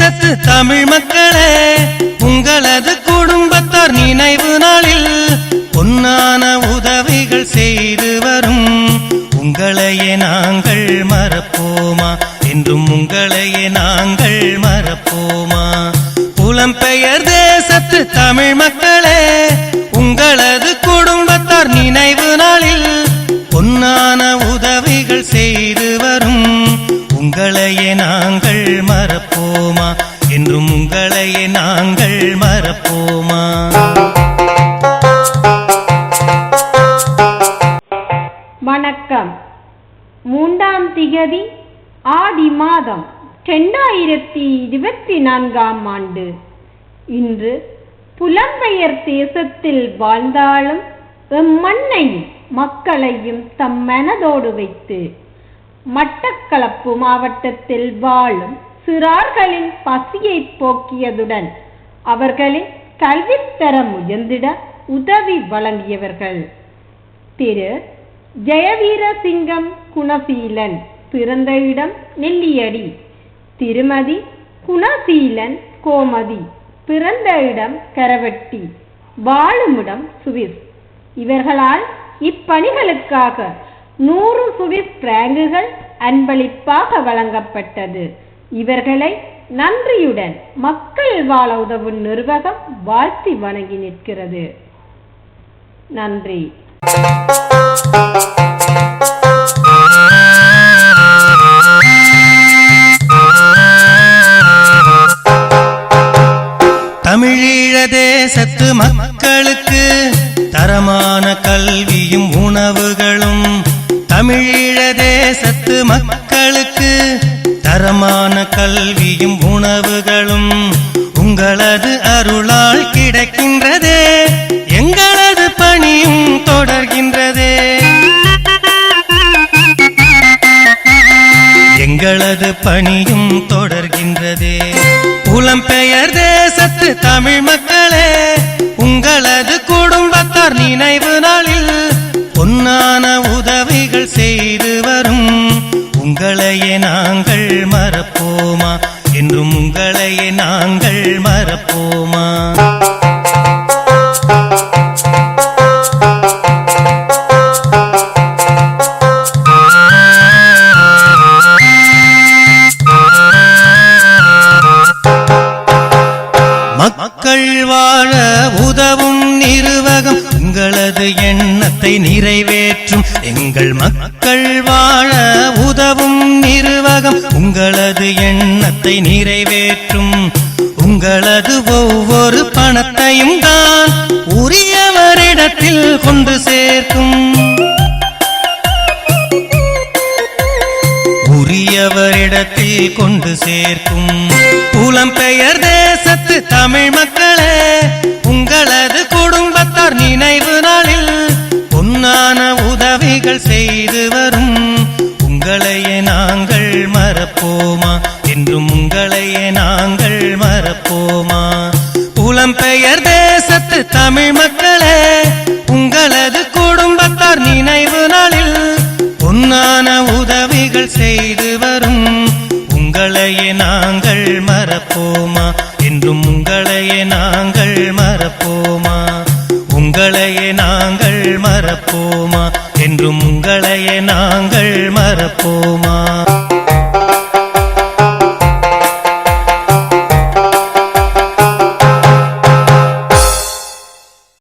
தேசத்து தமிழ் மக்களே உங்களது குடும்பத்தார் நினைவு நாளில் பொன்னான உதவிகள் செய்து வரும். உங்களையே நாங்கள் மறப்போமா? என்றும் உங்களையே நாங்கள் மறப்போமா? புலம்பெயர் தேசத்து தமிழ் மக்களே உங்களது குடும்பத்தார் நினைவு நாளில் பொன்னான உதவிகள் செய்து வரும். உங்களையே நாங்கள் மறப்போமா? என்றும் உங்களையே நாங்கள் மறப்போமா? வணக்கம். மூன்றாம் திகதி ஆடி மாதம் இரண்டாயிரத்தி இருபத்தி நான்காம் ஆண்டு. இன்று புலம்பெயர் தேசத்தில் வாழ்ந்தாலும் எம் மண்ணையும் மக்களையும் தம் மனதோடு வைத்து மட்டக்களப்பு மாவட்டத்தில் வாழும் சிறார்களின் பசியை போக்கியதுடன் அவர்களின் கல்வித்தரம் உயர்ந்திட உதவி வழங்கியவர்கள். திரு. ஜெயவீர சிங்கம் குணசீலன் பிறந்த இடம் நெல்லியடி. திருமதி குணசீலன் கோமதி பிறந்த இடம் கரவட்டி. வாழுமிடம் சுவிஸ். இவர்களால் இப்பணிகளுக்காக நூறு சுவிஸ் பிராங்குகள் அன்பளிப்பாக வழங்கப்பட்டது. இவர்களை நன்றியுடன் மக்கள் வாழ உதவும் நிர்வாகம் வாழ்த்தி வணங்கி நிற்கிறது. நன்றி. தமிழீழ தேசத்து மக்களுக்கு தரமான கல்வியும் உணவுகளும் தமிழீழ தேசத்து மக்கள் தரமான கல்வியும் உணவுகளும் உங்களது அருளால் கிடைக்கின்றதே. எங்களது பணியும் தொடர்கின்றதே. எங்களது பணியும் தொடர்கின்றதே. புலம்பெயர் தேசத்து தமிழ் மக்களே நாங்கள் மறப்போமா? என்றும் உங்களையே நாங்கள் மறப்போமா? எண்ணத்தை நிறைவேற்றும். எங்கள் மக்கள் வாழ உதவும் நிர்வாகம். உங்களது எண்ணத்தை நிறைவேற்றும். உங்களது ஒவ்வொரு பணத்தையும் தான் உரியவரிடத்தில் கொண்டு சேர்க்கும். உரியவரிடத்தில் கொண்டு சேர்க்கும். புலம்பெயர் தேசத்து தமிழ் மக்களே உங்களது குடும்பத்தார் நினைவு பொன்னான உதவிகள் செய்து வரும். உங்களையே நாங்கள் மறப்போமா? என்றும் உங்களையே நாங்கள் மறப்போமா? புலம்பெயர் தேசத்து தமிழ் மக்களே உங்களது குடும்பத்தார் நினைவு நாளில் பொன்னான உதவிகள் செய்து வரும். உங்களையே நாங்கள் மறப்போமா? என்றும் உங்களையே நாங்கள் மறப்போமா? உங்களையே நாங்கள் மறப்போமா? என்றும் உங்களையே நாங்கள் மறப்போமா?